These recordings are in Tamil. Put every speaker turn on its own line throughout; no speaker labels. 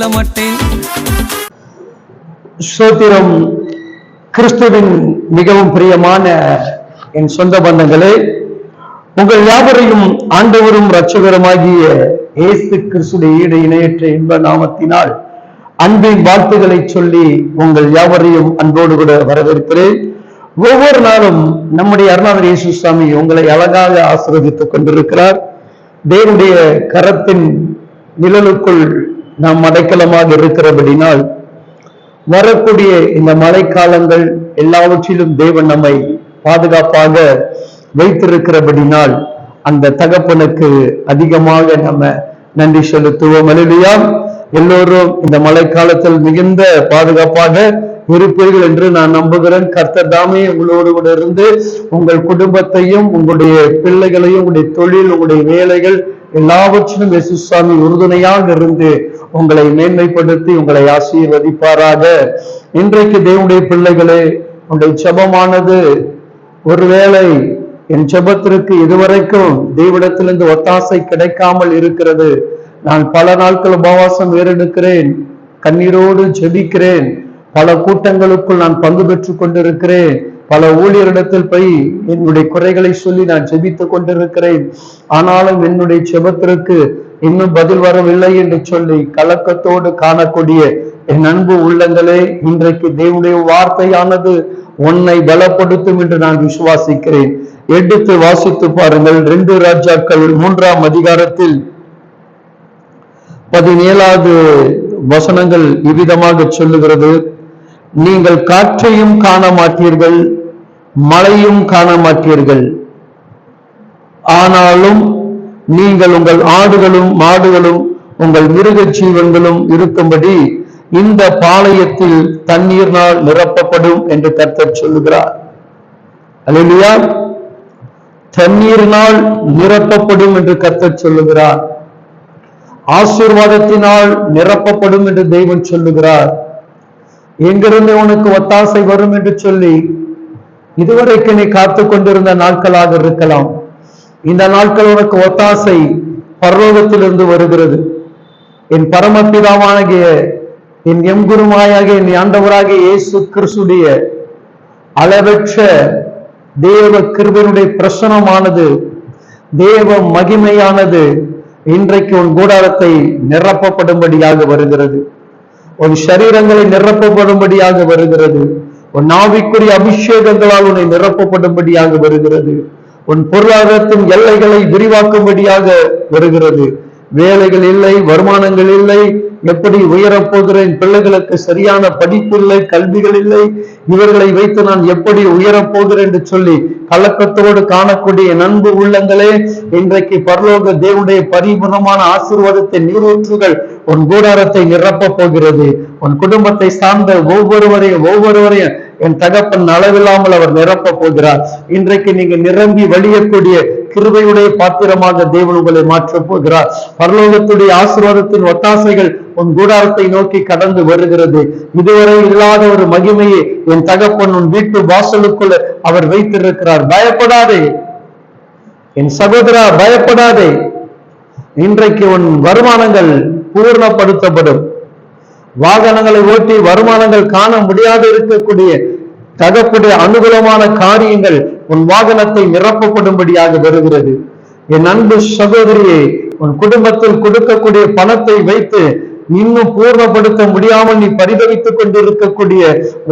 சொல்ல மாட்டேன்
ஸ்தோத்திரம் கிறிஸ்துவின் மிகவும் பிரியமான என் சொந்த பந்தங்களே உங்கள் யாவரையும் ஆண்டவரும் இரட்சகருமாகிய இயேசு கிறிஸ்துடைய ஈடு இணையற்ற இன்ப நாமத்தினால் அன்பின் வாழ்த்துக்களை சொல்லி உங்கள் யாவரையும் அன்போடு கூட வரவேற்கிறேன். ஒவ்வொரு நாளும் நம்முடைய அருணாதர் இயேசு சுவாமி உங்களை அழகாக ஆசிர்வதித்துக் கொண்டிருக்கிறார். தேவனுடைய கரத்தின் நிழலுக்குள் நாம் அடைக்கலமாக இருக்கிறபடினால் வரக்கூடிய இந்த மழைக்காலங்கள் எல்லாவற்றிலும் தேவன் நம்மை பாதுகாப்பாக வைத்திருக்கிறபடினால் அந்த தகப்பனுக்கு அதிகமாக நம்ம நன்றி செலுத்துவோம். அல்லா எல்லோரும் இந்த மழைக்காலத்தில் மிகுந்த பாதுகாப்பாக இருப்பீர்கள் என்று நான் நம்புகிறேன். கர்த்தர் தாமே உங்களோடு கூட இருந்து உங்கள் குடும்பத்தையும் உங்களுடைய பிள்ளைகளையும் உங்களுடைய தொழில் உங்களுடைய வேலைகள் எல்லாவற்றிலும் இயேசு சுவாமி உறுதுணையாக இருந்து உங்களை மேன்மைப்படுத்தி உங்களை ஆசீர்வதிப்பாராக. இன்றைக்கு தேவனுடைய பிள்ளைகளே உங்களுடைய செபமானது ஒருவேளை என் செபத்திற்கு இதுவரைக்கும் தெய்விடத்திலிருந்து ஒத்தாசை கிடைக்காமல் இருக்கிறது. நான் பல நாட்கள் உபவாசம் ஏறெடுக்கிறேன் கண்ணீரோடு ஜெபிக்கிறேன். பல கூட்டங்களுக்குள் நான் பங்கு பெற்றுக் கொண்டிருக்கிறேன். பல ஊழியரிடத்தில் போய் என்னுடைய குறைகளை சொல்லி நான் ஜெபித்துக் கொண்டிருக்கிறேன். ஆனாலும் என்னுடைய செபத்திற்கு இன்னும் பதில் வரவில்லை என்று சொல்லி கலக்கத்தோடு காணக்கூடிய என் அன்பு உள்ளங்களே இன்றைக்கு தேவனுடைய வார்த்தையானது உன்னை பலப்படுத்தும் என்று நான் விசுவாசிக்கிறேன். எடுத்து வாசித்து பாருங்கள் ரெண்டு ராஜாக்கள் மூன்றாம் அதிகாரத்தில் பதினேழாவது வசனங்கள் இவ்விதமாக சொல்லுகிறது. நீங்கள் காற்றையும் காண மாட்டீர்கள் மழையும் காண மாட்டீர்கள் ஆனாலும் நீங்கள் உங்கள் ஆடுகளும் மாடுகளும் உங்கள் மிருக ஜீவன்களும் இருக்கும்படி இந்த பாளையத்தில் தண்ணீர்னால் நிரப்பப்படும் என்று கர்த்தர் சொல்லுகிறார். அல்லா தண்ணீரினால் நிரப்பப்படும் என்று கர்த்தர் சொல்லுகிறார். ஆசீர்வாதத்தினால் நிரப்பப்படும் என்று தெய்வம் சொல்லுகிறார். எங்கிருந்து உனக்கு ஒத்தாசை வரும் என்று சொல்லி இதுவரைக்கு நீ காத்து கொண்டிருந்த நாட்களாக இருக்கலாம். இந்த நாட்கள் உனக்கு ஒத்தாசை பரலோகத்திலிருந்து வருகிறது. என் பரமபிதாவாகிய என் எங்குருமாயாகிய என் ஆண்டவராகிய இயேசு கிறிஸ்துடைய அளவற்ற தேவ கிருபனுடைய பிரசனமானது தேவ மகிமையானது இன்றைக்கு உன் கூடாரத்தை நிரப்பப்படும்படியாக வருகிறது. உன் சரீரங்களை நிரப்பப்படும்படியாக வருகிறது. உன் நாவிக்குரிய அபிஷேகங்களால் உன்னை நிரப்பப்படும்படியாக வருகிறது. உன் பொருளாதாரத்தின் எல்லைகளை விரிவாக்கும்படியாக வருகிறது. வேலைகள் இல்லை வருமானங்கள் இல்லை எப்படி உயரப் போகிறேன் பிள்ளைகளுக்கு சரியான படிப்பு இல்லை கல்விகள் இல்லை இவர்களை வைத்து நான் எப்படி உயரப் போகிறேன் என்று சொல்லி கலக்கத்தோடு காணக்கூடிய நண்பு உள்ளங்களே இன்றைக்கு பரலோக தேவனுடைய பரிபூர்ணமான ஆசீர்வாதத்தை நீரூற்றுகள் உன் கூடாரத்தை நிரப்பப் போகிறது. உன் குடும்பத்தை சார்ந்த ஒவ்வொருவரையும் ஒவ்வொருவரையும் என் தகப்பன் அளவில்லாமல் அவர் நிரப்ப போகிறார். இன்றைக்கு நீங்க நிரம்பி வழியக்கூடிய கிருபையுடைய பாத்திரமாக தேவன் உங்களை மாற்றப் போகிறார். பரலோகத்துடைய ஆசீர்வாதத்தின் ஒத்தாசைகள் உன் கூடாரத்தை நோக்கி கடந்து வருகிறது. இதுவரை இல்லாத ஒரு மகிமையை என் தகப்பன் உன் வீட்டு வாசலுக்குள்ள அவர் வைத்திருக்கிறார். பயப்படாதே. என் சகோதரா பயப்படாதே. இன்றைக்கு உன் வருமானங்கள் பூர்ணப்படுத்தப்படும். வாகனங்களை ஓட்டி வருமானங்கள் காண முடியாது இருக்கக்கூடிய தகப்புடைய அனுகூலமான காரியங்கள் உன் வாகனத்தை நிரப்பப்படும்படியாக வருகிறது. என் அன்பு சகோதரியை உன் குடும்பத்தில் கொடுக்கக்கூடிய பணத்தை வைத்து இன்னும் பூர்ணப்படுத்த முடியாமல் நீ பரிதவித்துக் கொண்டிருக்கக்கூடிய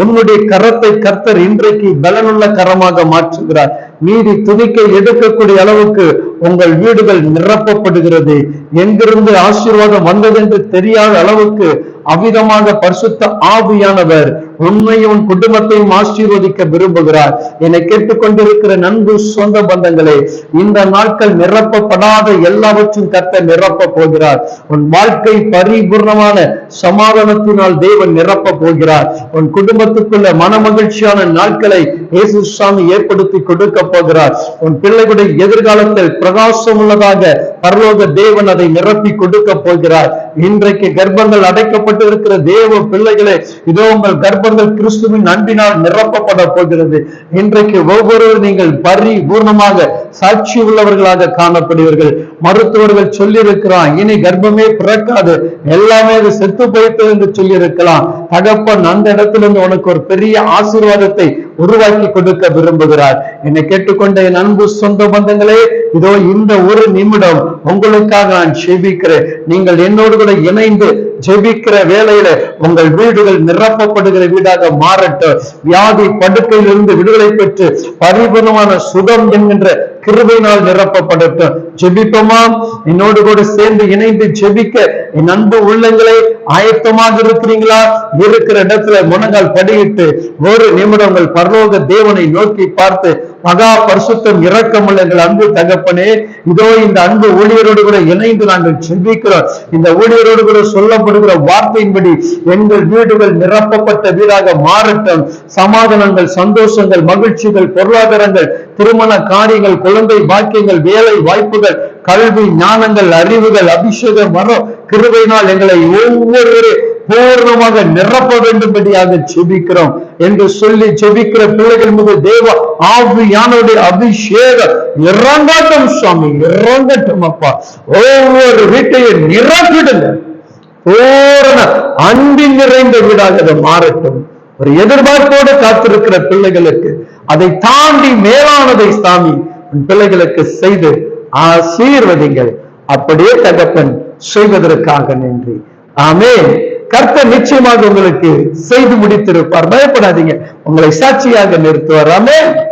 உன்னுடைய கரத்தை கர்த்தர் இன்றைக்கு பலனுள்ள கரமாக மாற்றுகிறார். மீறி துணிக்கை எடுக்கக்கூடிய அளவுக்கு உங்கள் வீடுகள் நிரப்பப்படுகிறது. எங்கிருந்து ஆசீர்வாதம் வந்ததென்று தெரியாத அளவுக்கு அவ்விதமாக பரிசுத்த ஆவியானவர் உண்மையும் உன் குடும்பத்தையும் ஆசீர்வதிக்க விரும்புகிறார். என்னை கேட்டுக்கொண்டிருக்கிற நண்பு சொந்த பந்தங்களே இந்த நாட்கள் நிரப்பப்படாத எல்லாவற்றும் கத்த நிரப்ப போகிறார். உன் வாழ்க்கை பரிபூர்ணமான சமாதானத்தினால் தேவன் நிரப்ப போகிறார். உன் குடும்பத்துக்குள்ள மனமகிழ்ச்சியான நாட்களை இயேசு சாமி ஏற்படுத்தி கொடுக்க போகிறார். உன் பிள்ளைகளுடைய எதிர்காலத்தில் பிரகாசம் உள்ளதாக பரலோக தேவன் அதை நிரப்பி கொடுக்க போகிறார். இன்றைக்கு கர்ப்பங்கள் அடைக்கப்பட்டு இருக்கிற தேவ பிள்ளைகளே இதோ உங்கள் கர்ப்பங்கள் கிறிஸ்துவின் அன்பினால் நிரப்பப்பட போகிறது. இன்றைக்கு ஒவ்வொரு நீங்கள் பரிபூர்ணமாக சாட்சி உள்ளவர்களாக காணப்படுவீர்கள். மருத்துவர்கள் சொல்லியிருக்கிறான் இனி கர்ப்பமே பிறக்காது. எல்லாமே அது செத்து போயிட்டு என்று சொல்லியிருக்கலாம். தகப்பன் அந்த இடத்திலிருந்து உனக்கு ஒரு பெரிய ஆசீர்வாதத்தை உருவாக்கி கொடுக்க விரும்புகிறார். என்னை கேட்டுக்கொண்ட என் அன்பு சொந்த பந்தங்களே இதோ இந்த ஒரு நிமிடம் உங்களுக்காக நான் ஜெபிக்கிறேன். நீங்கள் என்னோடு கூட இணைந்து ஜெபிக்கிற வேளையில உங்கள் வீடுகள் நிரப்பப்படுகிற வீடாக மாறட்டும். வியாதி படுக்கையிலிருந்து விடுதலை பெற்று பரிபூர்ணமான சுகம் என்கின்ற கிருபையினால் நிரப்பப்படட்டும். ஜெபிப்போமா? என்னோடு கூட சேர்ந்து இணைந்து ஜெபிக்க என் அன்பு உள்ளங்களை ஆயத்தமாக இருக்கிறீங்களா இருக்கிற இடத்துல முனங்கால் படியிட்டு ஒரு நிமிடங்கள் பரலோக தேவனை நோக்கி பார்த்து மகா பரிசுத்தம் இரக்கமுள்ள எங்கள் அன்பு தகப்பனே இதோ இந்த அன்பு ஊழியரோடு கூட இணைந்து நாங்கள் செல்விக்கிறோம் இந்த ஊழியரோடு கூட சொல்லப்படுகிற வார்த்தையின்படி எங்கள் வீடுகள் நிரப்பப்பட்ட வீடாக மாறட்டும். சமாதானங்கள் சந்தோஷங்கள் மகிழ்ச்சிகள் பொருளாதாரங்கள் திருமண காரியங்கள் குழந்தை பாக்கியங்கள் வேலை வாய்ப்புகள் கல்வி ஞானங்கள் அறிவுகள் அபிஷேக மரம் கிருபையினால் எங்களை ஒவ்வொரு பூர்ணமாக நிரப்ப வேண்டும்படியாக ஜெபிக்கிறோம் என்று சொல்லி ஜெபிக்கிற பிள்ளைகள் மீது தேவ ஆவியானுடைய அபிஷேகம் இறங்கட்டும் சுவாமி இறங்கட்டும் அப்பா. ஒவ்வொரு வீட்டையும் நிரப்பிடுங்க. பூரண அன்பின் நிறைந்த வீடாக அதை மாறட்டும். ஒரு எதிர்பார்ப்போடு காத்திருக்கிற பிள்ளைகளுக்கு அதை தாண்டி மேலானதை சாமி உன் பிள்ளைகளுக்கு செய்து ஆசீர்வதிங்கள். அப்படியே தகப்பன் செய்வதற்காக நன்றி. ஆமே கர்த்தர் நிச்சயமாக உங்களுக்கு செய்து முடித்திருப்பார். பயப்படாதீங்க. உங்களை சாட்சியாக நிறுத்துவார். ஆமென்.